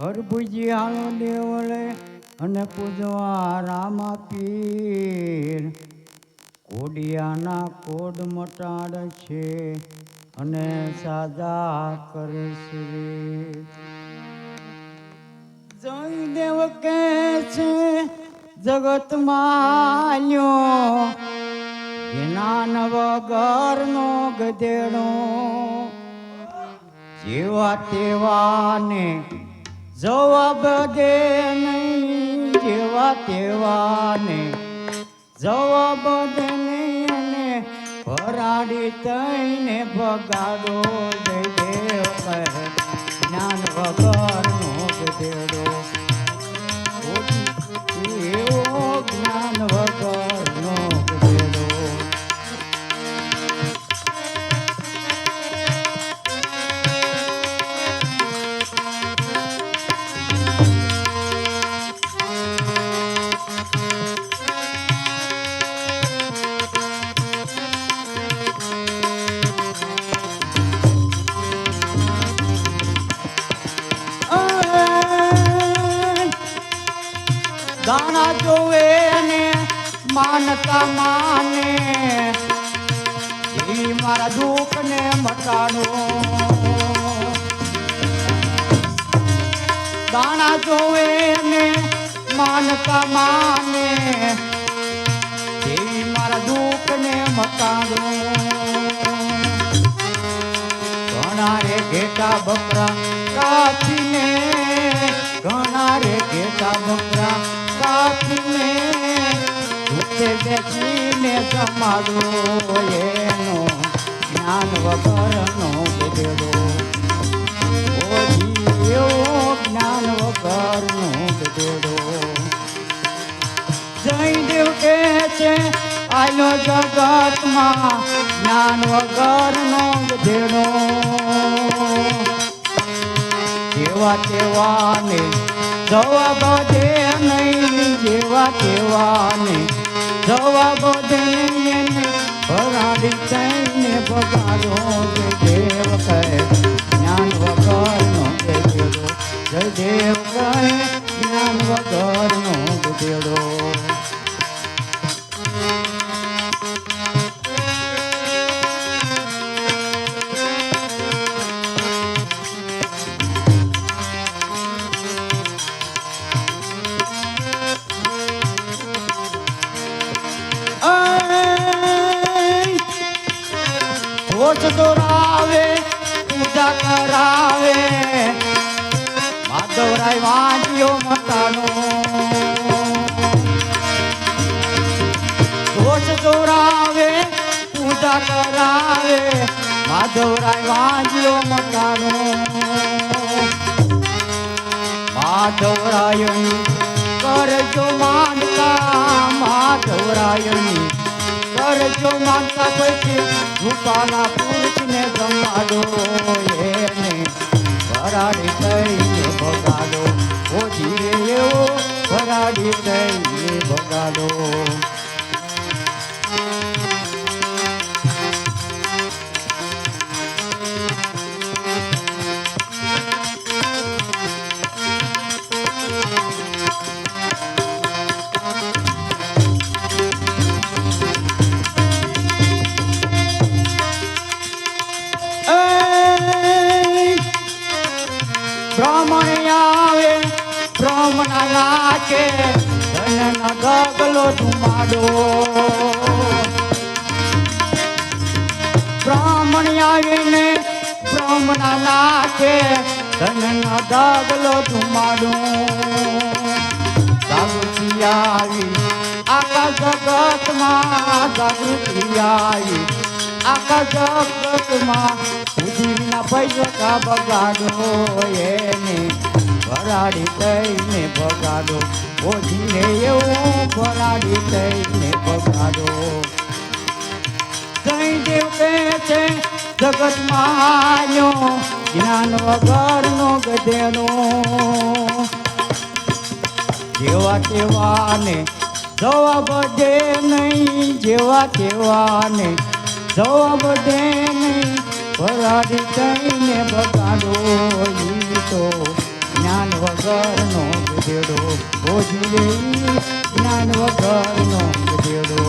હરભુજી હાલો દેવલે અને પૂજવા રામા પીર કોડિયાના કોડ મટાડે છે અને સાજા કરે છે. જયદેવ કે છે જગતમાં લ્યો જ્ઞાન વગરનો ગધેડો. જેવા તેવાને જવાબ દે નહીં જેવા તેવાને જવાબ દે નહીં ભરાડી તઈને બગાડો દે દેવ કહે જ્ઞાન વગરનો ગધેડો એવો જ્ઞાન વગરનો માનતા માને એ મારા દુઃખ ને મટાડો. દાણા જોવે ને માનતા માને એ મારા દુઃખ ને મટાડો. ઘણા રે ઘેટા બકરા કાપીને, ઘણા રે ઘેટા બકરા કાપીને ભૂખે દેખીને તમારો એનો જ્ઞાન વગરનો ગધેડો ઓ જીવો જ્ઞાન વગરનો ગધેડો જયદેવ કે છે, આલો જગતમાં જ્ઞાન વગરનો ભેડો જેવા તેવાને જવાબ દે નહીં, જેવા તેવાને જવાબ દે નહીં ભરાડી બગાડો જય દેવ કહે, જ્ઞાન વગરનો ગધેડો. જય દેવ કહે, જ્ઞાન વગરનો ગધેડો. હોશ દોરાવે, પૂજા કરાવે. માધવરાય વાંચ્યો મતાનો. દોષ દોરાવે, પૂજા કરાવે. માધવરાય વાંચ્યો મતાનો. માધવરાયની કરજો માનતા માધવરાયની કરજો માનતા પછી રૂપાલા પુરુષને જમાડો એને. ભરાડી થઈને ભગાડો. ઓ ધીરે એવો ભરાડી થઈને ભગાડો. ધુમાડો બ્રાહ્મણ આવીને બ્રાહ્મણ નાખે ધનના દાગલો ધુમાડો. જાગૃતિ આવી આખા જગતમાં જાગૃતિ આવી આખા જગતમાં સુધીના પૈસા બગાડો, એને ભરાડી થઈને બગાડો. ઓછીને એવું ભરાડી થઈને બગાડો જયદેવ કહે છે જગતમાં માયો જ્ઞાન વગરનો ગધેનો જેવા તેવાને જવાબ દે નહીં. જેવા તેવાને જવાબ દે નહીં. ભરાડી થઈને બગાડો તો જ્ઞાન વગરનો ગધેડો ઈ જ્ઞાન વગરનો ગધેડો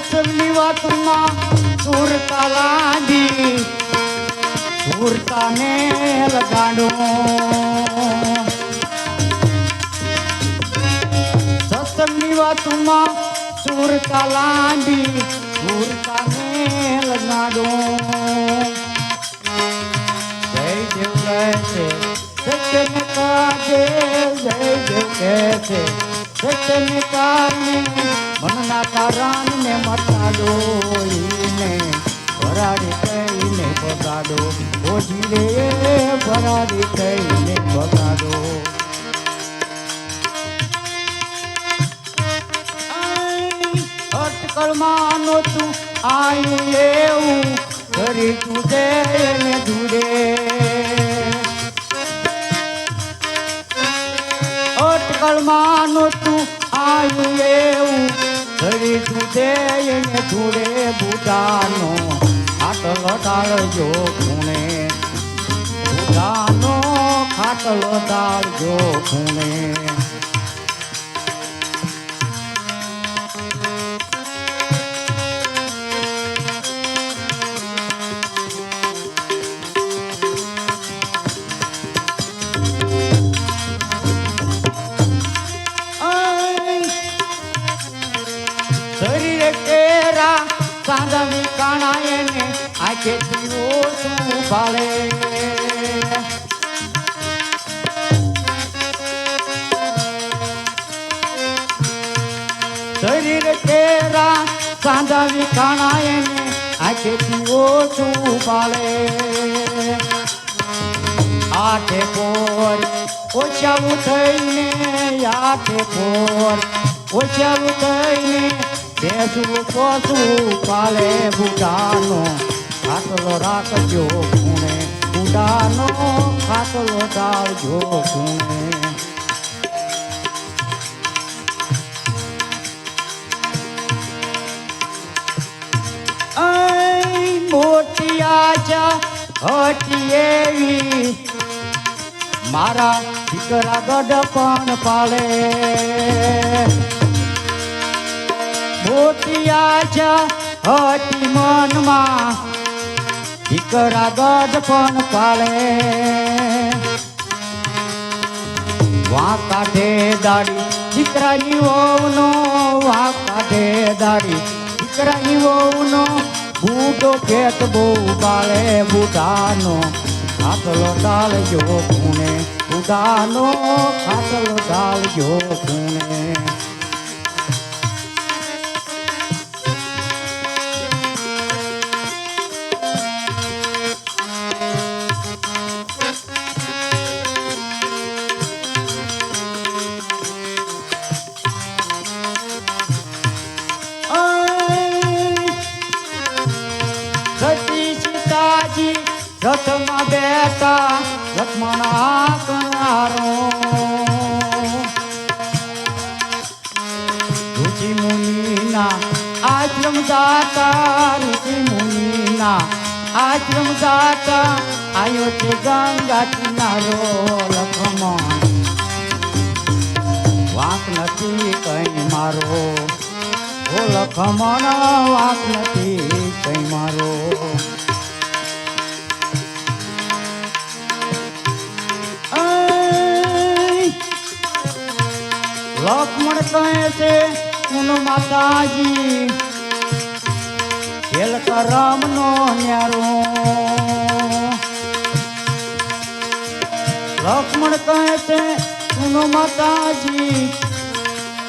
સત્સંગની વાતમાં સુરતા લાંડી સુરતા ને લગાડો. સત્સંગની વાતમાં સુરતા લાંડી કુર્તાને ને લગાડો. જય દેવ કહે છે, સત્યને કાજે જય દેવ કહે છે, સત્યને કારણે મનના કારણને મટાડો. ઈને ભરાડી કહીને બગાડો ઓછી રે ભરાડી કહીને બગાડો અટકળમાં તું આયું એવું કરી તું દેને ધૂરે અટકળમાં નહોતું આયું એવું કરી તું દેને ધૂરે બુડાનો ખાટલો ડાળજો ખૂણે. બુડાનો ખાટલો ડાળજો ખૂણે. આંખે દીવો શું ભાળે શરીર કેરા સાંદમી કાણાય ને આંખે દીવો શું ભાળે આઠે પોર. ઓછાવું થઈને આઠે પોર. ઓછાવું થઈને બેસું પોસું પાલે બુડાનો ખાટલો રાખજો ખૂણે ઉડાનો ખાટલો ડાળજો ખૂણે. મોટિયા જા હટી એવી, મારા દીકરા ગઢ પણ પાડે. મોટિયા જા હટી મનમાં દીકરા ગજ પણ પાળે વા કાઢે દાડી દીકરાની વહુનો વા કાઢે દાડી દીકરાની વહુનો બૂટો ખેત બહુ બાળે બુઢાનો ખાટલો ડાળજો ખૂણે, બુઢાનો ખાટલો ડાળજો ખૂણે. આશ્રમ દાતા ઋષિ મુનિના આશ્રમ દાતા આયો છે ગંગા કિનારો લક્ષ્મણ વાંક નથી કઈ મારો ઓ લખમણ વાંક નથી કઈ મારો. લક્ષ્મણ કહે છે માતાજી ખેલ કરમ નો ન્યારો. લક્ષ્મણ કહે છે, સુનો માતાજી,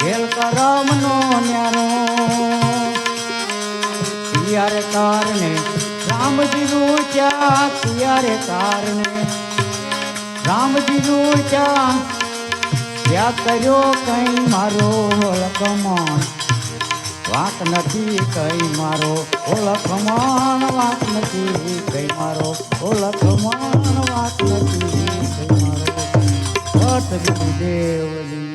ખેલ કરમ નો ન્યારો. તિયારે કારણે રામજી રૂચા તિયારે કારણે રામજી રૂચા ત્યાં કર્યો કઈ મારો લકમણ વાંક નથી કઈ મારો ઓળખમાણ વાંક નથી કઈ મારો ઓળખમાણ વાંક નથી કઈ મારો. ભટ્ટ વિદુદેવની